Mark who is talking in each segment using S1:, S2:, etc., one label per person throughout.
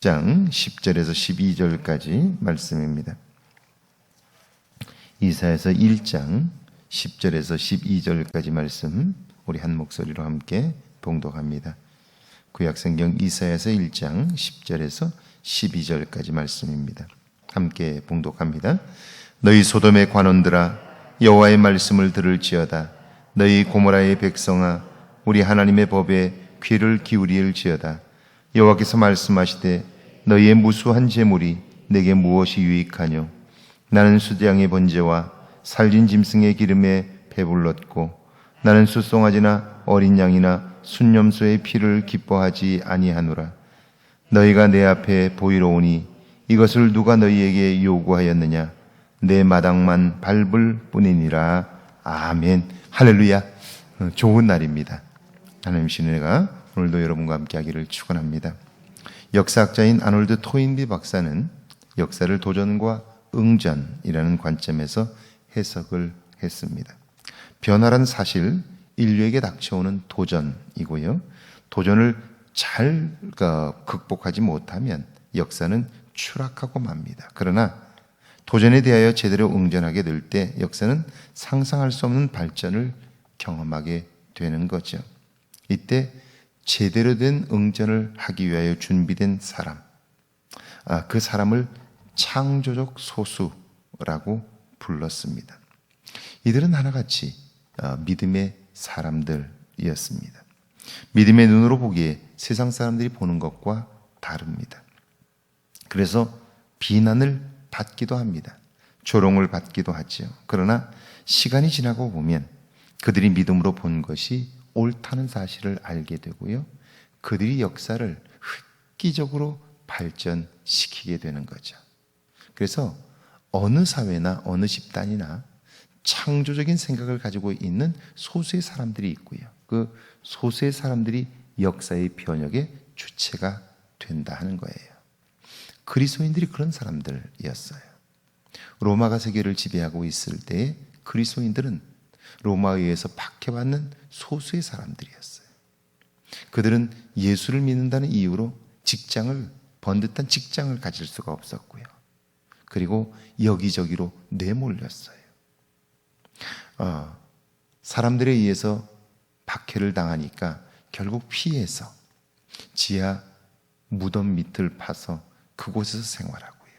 S1: 장 10절에서 12절까지 말씀입니다. 이사에서 1장 10절에서 12절까지 말씀 우리 한 목소리로 함께 봉독합니다. 구약성경 이사에서 1장 10절에서 12절까지 말씀입니다. 함께 봉독합니다. 너희 소돔의 관원들아 여호와의 말씀을 들을지어다 너희 고모라의 백성아 우리 하나님의 법에 귀를 기울일지어다 여호와께서 말씀하시되 너희의 무수한 재물이 내게 무엇이 유익하뇨? 나는 수장의 번제와 살진 짐승의 기름에 배불렀고 나는 수송아지나 어린 양이나 순념소의 피를 기뻐하지 아니하노라. 너희가 내 앞에 보이러 오니 이것을 누가 너희에게 요구하였느냐? 내 마당만 밟을 뿐이니라. 아멘. 할렐루야. 어, 좋은 날입니다. 하나님 신은혜가 오늘도 여러분과 함께 하기를 축원합니다 역사학자인 아놀드 토인비 박사는 역사를 도전과 응전이라는 관점에서 해석을 했습니다. 변화란 사실 인류에게 닥쳐오는 도전이고요. 도전을 잘 어, 극복하지 못하면 역사는 추락하고 맙니다. 그러나 도전에 대하여 제대로 응전하게 될 때 역사는 상상할 수 없는 발전을 경험하게 되는 거죠. 이때 제대로 된 응전을 하기 위하여 준비된 사람, 아, 그 사람을 창조적 소수라고 불렀습니다. 이들은 하나같이 어, 믿음의 사람들이었습니다. 믿음의 눈으로 보기에 세상 사람들이 보는 것과 다릅니다. 그래서 비난을 받기도 합니다. 조롱을 받기도 하지요. 그러나 시간이 지나고 보면 그들이 믿음으로 본 것이 옳다는 사실을 알게 되고요. 그들이 역사를 획기적으로 발전시키게 되는 거죠. 그래서 어느 사회나 어느 집단이나 창조적인 생각을 가지고 있는 소수의 사람들이 있고요. 그 소수의 사람들이 역사의 변혁의 주체가 된다 하는 거예요. 그리스도인들이 그런 사람들이었어요. 로마가 세계를 지배하고 있을 때 그리스도인들은 로마에 의해서 박해받는 소수의 사람들이었어요. 그들은 예수를 믿는다는 이유로 직장을 번듯한 직장을 가질 수가 없었고요. 그리고 여기저기로 내몰렸어요. 어, 사람들에 의해서 박해를 당하니까 결국 피해서 지하 무덤 밑을 파서 그곳에서 생활하고요.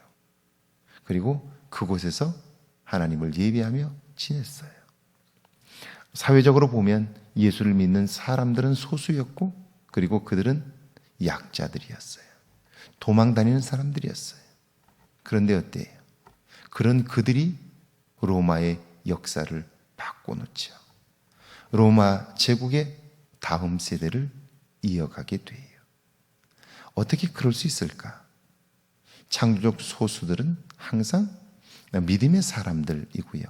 S1: 그리고 그곳에서 하나님을 예배하며 지냈어요. 사회적으로 보면 예수를 믿는 사람들은 소수였고 그리고 그들은 약자들이었어요. 도망 다니는 사람들이었어요. 그런데 어때요? 그런 그들이 로마의 역사를 바꿔놓죠. 로마 제국의 다음 세대를 이어가게 돼요. 어떻게 그럴 수 있을까? 창조적 소수들은 항상 믿음의 사람들이고요.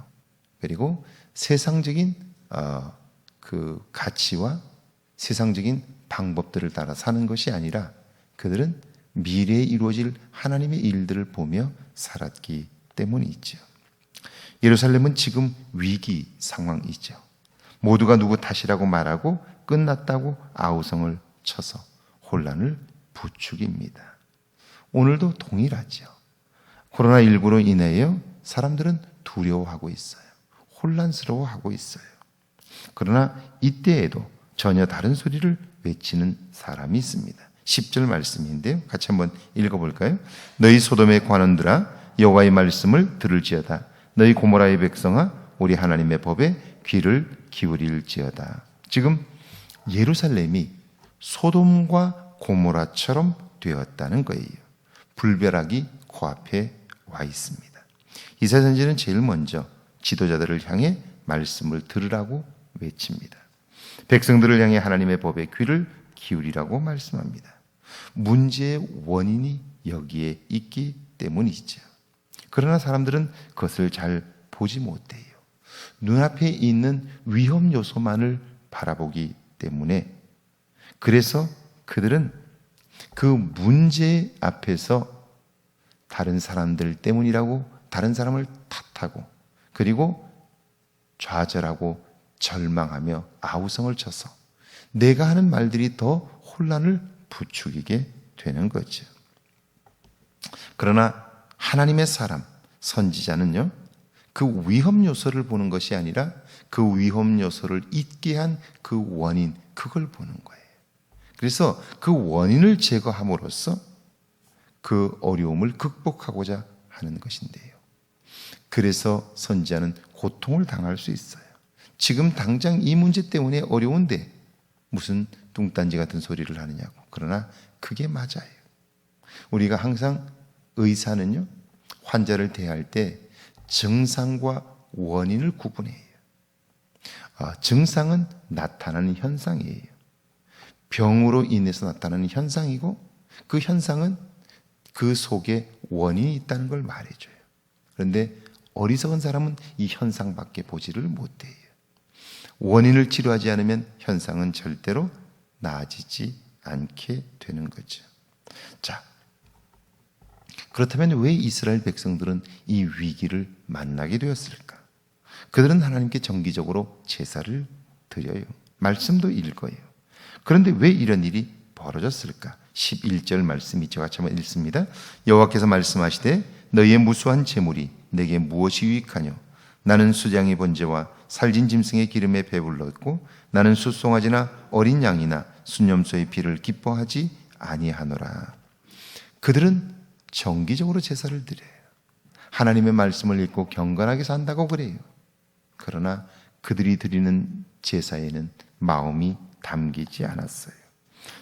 S1: 그리고 세상적인 어, 그 가치와 세상적인 방법들을 따라 사는 것이 아니라 그들은 미래에 이루어질 하나님의 일들을 보며 살았기 때문이죠. 예루살렘은 지금 위기 상황이죠. 모두가 누구 탓이라고 말하고 끝났다고 아우성을 쳐서 혼란을 부추깁니다. 오늘도 동일하죠. 코로나19로 인하여 사람들은 두려워하고 있어요. 혼란스러워하고 있어요. 그러나 이때에도 전혀 다른 소리를 외치는 사람이 있습니다. 10절 말씀인데요. 같이 한번 읽어볼까요? 너희 소돔의 관원들아 여호와의 말씀을 들을지어다. 너희 고모라의 백성아 우리 하나님의 법에 귀를 기울일지어다. 지금 예루살렘이 소돔과 고모라처럼 되었다는 거예요. 불벼락이 코앞에 와 있습니다. 이사 선지는 제일 먼저 지도자들을 향해 말씀을 들으라고 외칩니다. 백성들을 향해 하나님의 법에 귀를 기울이라고 말씀합니다. 문제의 원인이 여기에 있기 때문이죠. 그러나 사람들은 그것을 잘 보지 못해요. 눈앞에 있는 위험 요소만을 바라보기 때문에 그래서 그들은 그 문제 앞에서 다른 사람들 때문이라고 다른 사람을 탓하고 그리고 좌절하고 절망하며 아우성을 쳐서 내가 하는 말들이 더 혼란을 부추기게 되는 거죠. 그러나 하나님의 사람, 선지자는요, 그 위험 요소를 보는 것이 아니라 그 위험 요소를 잊게 한 그 원인, 그걸 보는 거예요. 그래서 그 원인을 제거함으로써 그 어려움을 극복하고자 하는 것인데요. 그래서 선지자는 고통을 당할 수 있어요. 지금 당장 이 문제 때문에 어려운데 무슨 뚱딴지 같은 소리를 하느냐고. 그러나 그게 맞아요. 우리가 항상 의사는요, 환자를 대할 때 증상과 원인을 구분해요. 아, 증상은 나타나는 현상이에요. 병으로 인해서 나타나는 현상이고 그 현상은 그 속에 원인이 있다는 걸 말해줘요. 그런데 어리석은 사람은 이 현상밖에 보지를 못해요. 원인을 치료하지 않으면 현상은 절대로 나아지지 않게 되는 거죠. 자, 그렇다면 왜 이스라엘 백성들은 이 위기를 만나게 되었을까? 그들은 하나님께 정기적으로 제사를 드려요. 말씀도 읽어요. 그런데 왜 이런 일이 벌어졌을까? 11절 말씀 이와 같이 한번 읽습니다. 여호와께서 말씀하시되 너희의 무수한 재물이 내게 무엇이 유익하뇨? 나는 수장의 번제와 살진 짐승의 기름에 배불렀고 나는 숫송아지나 어린 양이나 순념소의 피를 기뻐하지 아니하노라. 그들은 정기적으로 제사를 드려요. 하나님의 말씀을 읽고 경건하게 산다고 그래요. 그러나 그들이 드리는 제사에는 마음이 담기지 않았어요.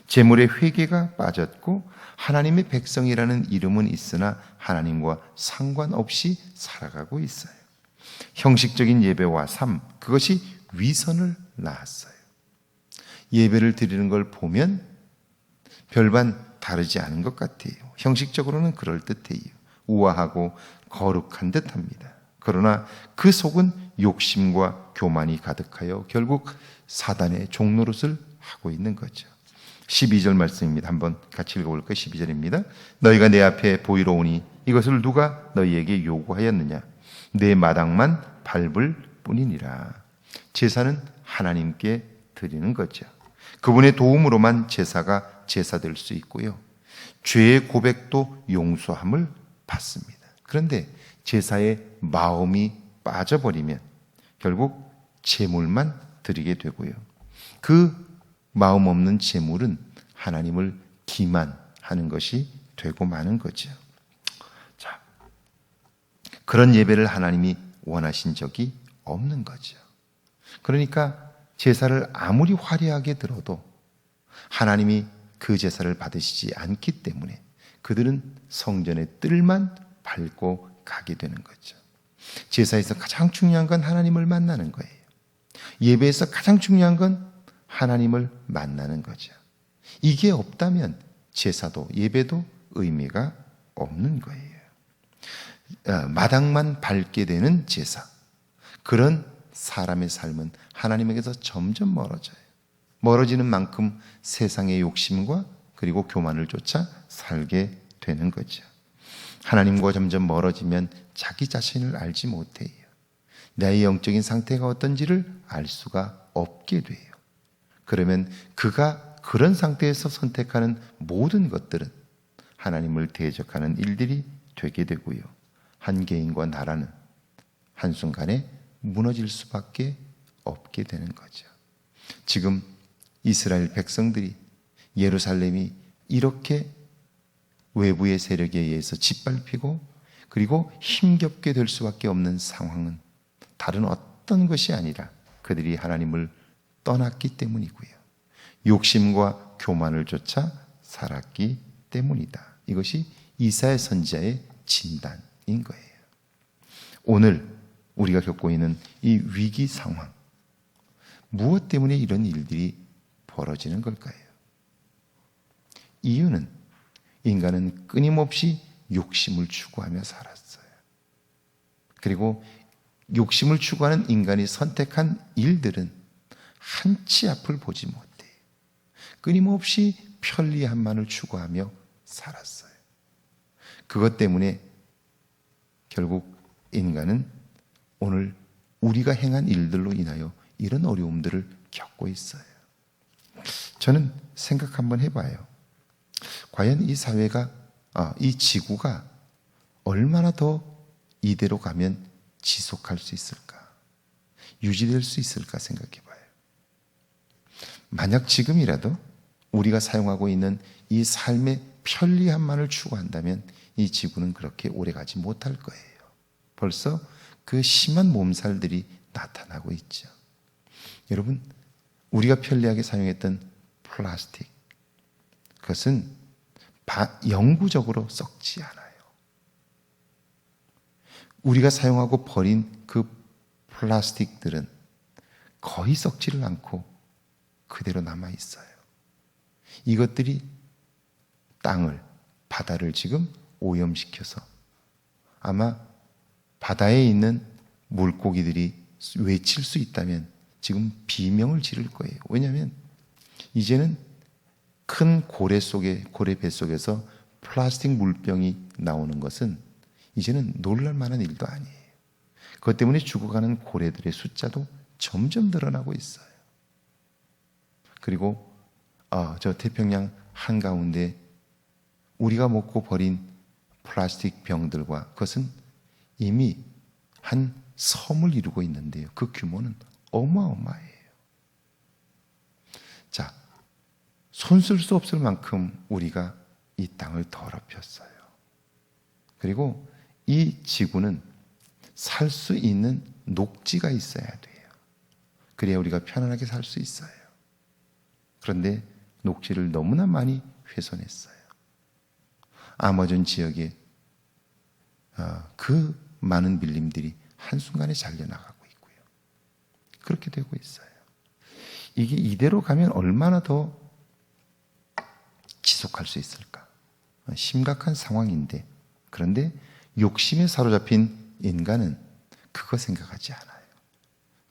S1: 재물의 회개가 빠졌고 하나님의 백성이라는 이름은 있으나 하나님과 상관없이 살아가고 있어요. 형식적인 예배와 삶, 그것이 위선을 낳았어요. 예배를 드리는 걸 보면 별반 다르지 않은 것 같아요. 형식적으로는 그럴듯해요. 우아하고 거룩한 듯 합니다. 그러나 그 속은 욕심과 교만이 가득하여 결국 사단의 종노릇을 하고 있는 거죠. 12절 말씀입니다. 한번 같이 읽어볼까요? 12절입니다. 너희가 내 앞에 보이러 오니 이것을 누가 너희에게 요구하였느냐? 내 마당만 밟을 뿐이니라. 제사는 하나님께 드리는 거죠. 그분의 도움으로만 제사가 제사될 수 있고요. 죄의 고백도 용서함을 받습니다. 그런데 제사의 마음이 빠져버리면 결국 제물만 드리게 되고요. 그 마음 없는 제물은 하나님을 기만하는 것이 되고 마는 거죠. 자, 그런 예배를 하나님이 원하신 적이 없는 거죠. 그러니까 제사를 아무리 화려하게 들어도 하나님이 그 제사를 받으시지 않기 때문에 그들은 성전의 뜰만 밟고 가게 되는 거죠. 제사에서 가장 중요한 건 하나님을 만나는 거예요. 예배에서 가장 중요한 건 하나님을 만나는 거죠. 이게 없다면 제사도 예배도 의미가 없는 거예요. 어, 마당만 밟게 되는 제사. 그런 사람의 삶은 하나님에게서 점점 멀어져요. 멀어지는 만큼 세상의 욕심과 그리고 교만을 쫓아 살게 되는 거죠. 하나님과 점점 멀어지면 자기 자신을 알지 못해요. 내 영적인 상태가 어떤지를 알 수가 없게 돼요. 그러면 그가 그런 상태에서 선택하는 모든 것들은 하나님을 대적하는 일들이 되게 되고요. 한 개인과 나라는 한순간에 무너질 수밖에 없게 되는 거죠. 지금 이스라엘 백성들이 예루살렘이 이렇게 외부의 세력에 의해서 짓밟히고 그리고 힘겹게 될 수밖에 없는 상황은 다른 어떤 것이 아니라 그들이 하나님을 떠났기 때문이고요. 욕심과 교만을 쫓아 살았기 때문이다. 이것이 이사의 선지자의 진단 인 거예요. 오늘 우리가 겪고 있는 이 위기 상황, 무엇 때문에 이런 일들이 벌어지는 걸까요? 이유는 인간은 끊임없이 욕심을 추구하며 살았어요. 그리고 욕심을 추구하는 인간이 선택한 일들은 한치 앞을 보지 못해요. 끊임없이 편리함만을 추구하며 살았어요. 그것 때문에 결국 인간은 오늘 우리가 행한 일들로 인하여 이런 어려움들을 겪고 있어요. 저는 생각 한번 해봐요. 과연 이 사회가, 아, 이 지구가 얼마나 더 이대로 가면 지속할 수 있을까? 유지될 수 있을까 생각해 봐요. 만약 지금이라도 우리가 사용하고 있는 이 삶의 편리함만을 추구한다면 이 지구는 그렇게 오래 가지 못할 거예요. 벌써 그 심한 몸살들이 나타나고 있죠. 여러분, 우리가 편리하게 사용했던 플라스틱, 그것은 바- 영구적으로 썩지 않아요. 우리가 사용하고 버린 그 플라스틱들은 거의 썩지를 않고 그대로 남아 있어요. 이것들이 땅을, 바다를 지금 오염시켜서 아마 바다에 있는 물고기들이 외칠 수 있다면 지금 비명을 지를 거예요. 왜냐하면 이제는 큰 고래 속에 고래 배 속에서 플라스틱 물병이 나오는 것은 이제는 놀랄 만한 일도 아니에요. 그것 때문에 죽어가는 고래들의 숫자도 점점 늘어나고 있어요. 그리고 아, 저 태평양 한가운데 우리가 먹고 버린 플라스틱 병들과 그것은 이미 한 섬을 이루고 있는데요. 그 규모는 어마어마해요. 자, 손쓸 수 없을 만큼 우리가 이 땅을 더럽혔어요. 그리고 이 지구는 살 수 있는 녹지가 있어야 돼요. 그래야 우리가 편안하게 살 수 있어요. 그런데 녹지를 너무나 많이 훼손했어요. 아마존 지역에 어, 그 많은 밀림들이 한순간에 잘려나가고 있고요. 그렇게 되고 있어요. 이게 이대로 가면 얼마나 더 지속할 수 있을까? 어, 심각한 상황인데, 그런데 욕심에 사로잡힌 인간은 그거 생각하지 않아요.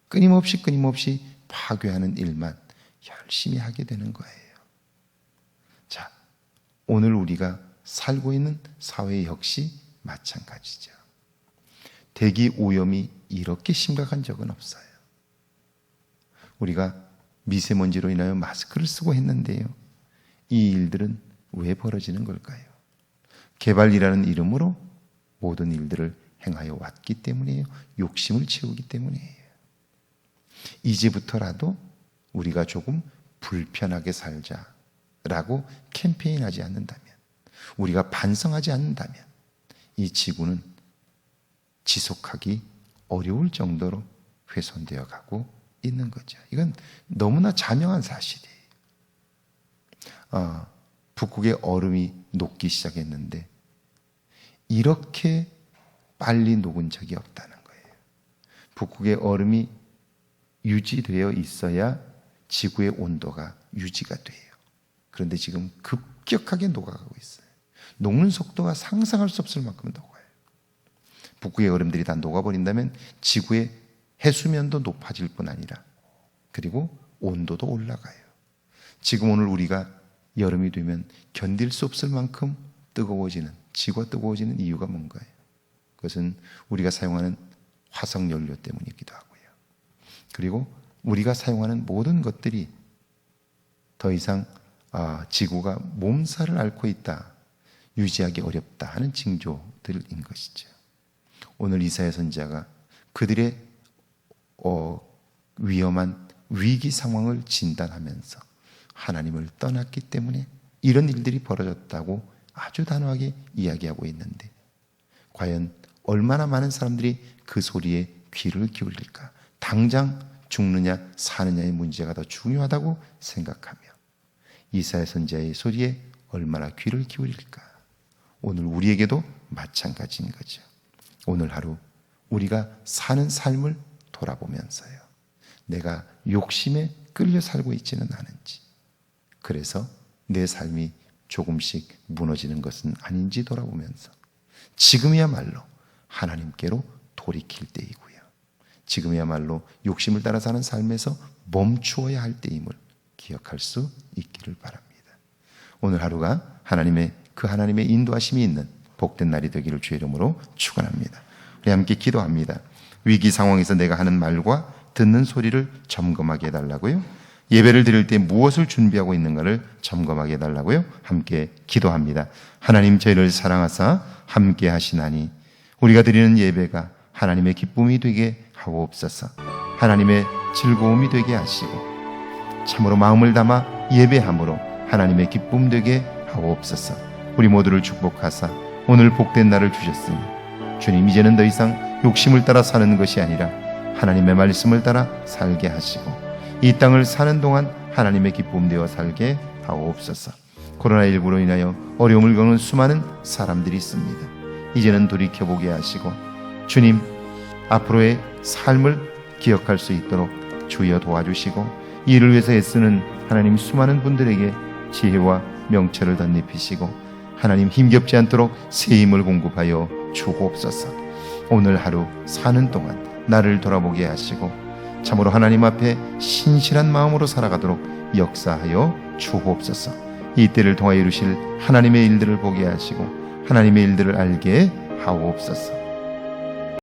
S1: 끊임없이 끊임없이 파괴하는 일만 열심히 하게 되는 거예요. 자, 오늘 우리가 살고 있는 사회 역시 마찬가지죠. 대기 오염이 이렇게 심각한 적은 없어요. 우리가 미세먼지로 인하여 마스크를 쓰고 했는데요. 이 일들은 왜 벌어지는 걸까요? 개발이라는 이름으로 모든 일들을 행하여 왔기 때문이에요. 욕심을 채우기 때문이에요. 이제부터라도 우리가 조금 불편하게 살자라고 캠페인하지 않는다면, 우리가 반성하지 않는다면, 이 지구는 지속하기 어려울 정도로 훼손되어 가고 있는 거죠. 이건 너무나 자명한 사실이에요. 어, 북극의 얼음이 녹기 시작했는데 이렇게 빨리 녹은 적이 없다는 거예요. 북극의 얼음이 유지되어 있어야 지구의 온도가 유지가 돼요. 그런데 지금 급격하게 녹아가고 있어요. 녹는 속도가 상상할 수 없을 만큼 녹아요. 북극의 얼음들이 다 녹아버린다면 지구의 해수면도 높아질 뿐 아니라 그리고 온도도 올라가요. 지금 오늘 우리가 여름이 되면 견딜 수 없을 만큼 뜨거워지는 지구가 뜨거워지는 이유가 뭔가요? 그것은 우리가 사용하는 화석 연료 때문이기도 하고요. 그리고 우리가 사용하는 모든 것들이 더 이상 아, 지구가 몸살을 앓고 있다, 유지하기 어렵다 하는 징조들인 것이죠. 오늘 이사야 선지자가 그들의 어, 위험한 위기 상황을 진단하면서 하나님을 떠났기 때문에 이런 일들이 벌어졌다고 아주 단호하게 이야기하고 있는데 과연 얼마나 많은 사람들이 그 소리에 귀를 기울일까? 당장 죽느냐 사느냐의 문제가 더 중요하다고 생각하며 이사야 선지자의 소리에 얼마나 귀를 기울일까? 오늘 우리에게도 마찬가지인 거죠. 오늘 하루 우리가 사는 삶을 돌아보면서요. 내가 욕심에 끌려 살고 있지는 않은지, 그래서 내 삶이 조금씩 무너지는 것은 아닌지 돌아보면서 지금이야말로 하나님께로 돌이킬 때이고요. 지금이야말로 욕심을 따라 사는 삶에서 멈추어야 할 때임을 기억할 수 있기를 바랍니다. 오늘 하루가 하나님의 그 하나님의 인도하심이 있는 복된 날이 되기를 주의 이름으로 축원합니다. 우리 함께 기도합니다. 위기 상황에서 내가 하는 말과 듣는 소리를 점검하게 해달라고요. 예배를 드릴 때 무엇을 준비하고 있는가를 점검하게 해달라고요. 함께 기도합니다. 하나님 저희를 사랑하사 함께 하시나니 우리가 드리는 예배가 하나님의 기쁨이 되게 하옵소서. 하나님의 즐거움이 되게 하시고 참으로 마음을 담아 예배함으로 하나님의 기쁨 되게 하옵소서. 우리 모두를 축복하사 오늘 복된 날을 주셨으니 주님 이제는 더 이상 욕심을 따라 사는 것이 아니라 하나님의 말씀을 따라 살게 하시고 이 땅을 사는 동안 하나님의 기쁨 되어 살게 하옵소서. 코로나19로 인하여 어려움을 겪는 수많은 사람들이 있습니다. 이제는 돌이켜 보게 하시고 주님 앞으로의 삶을 기억할 수 있도록 주여 도와주시고 이 일을 위해서 애쓰는 하나님 수많은 분들에게 지혜와 명철을 덧입히시고 하나님 힘겹지 않도록 새 힘을 공급하여 주옵소서. 오늘 하루 사는 동안 나를 돌아보게 하시고 참으로 하나님 앞에 신실한 마음으로 살아가도록 역사하여 주옵소서. 이 때를 통하여 이루실 하나님의 일들을 보게 하시고 하나님의 일들을 알게 하옵소서.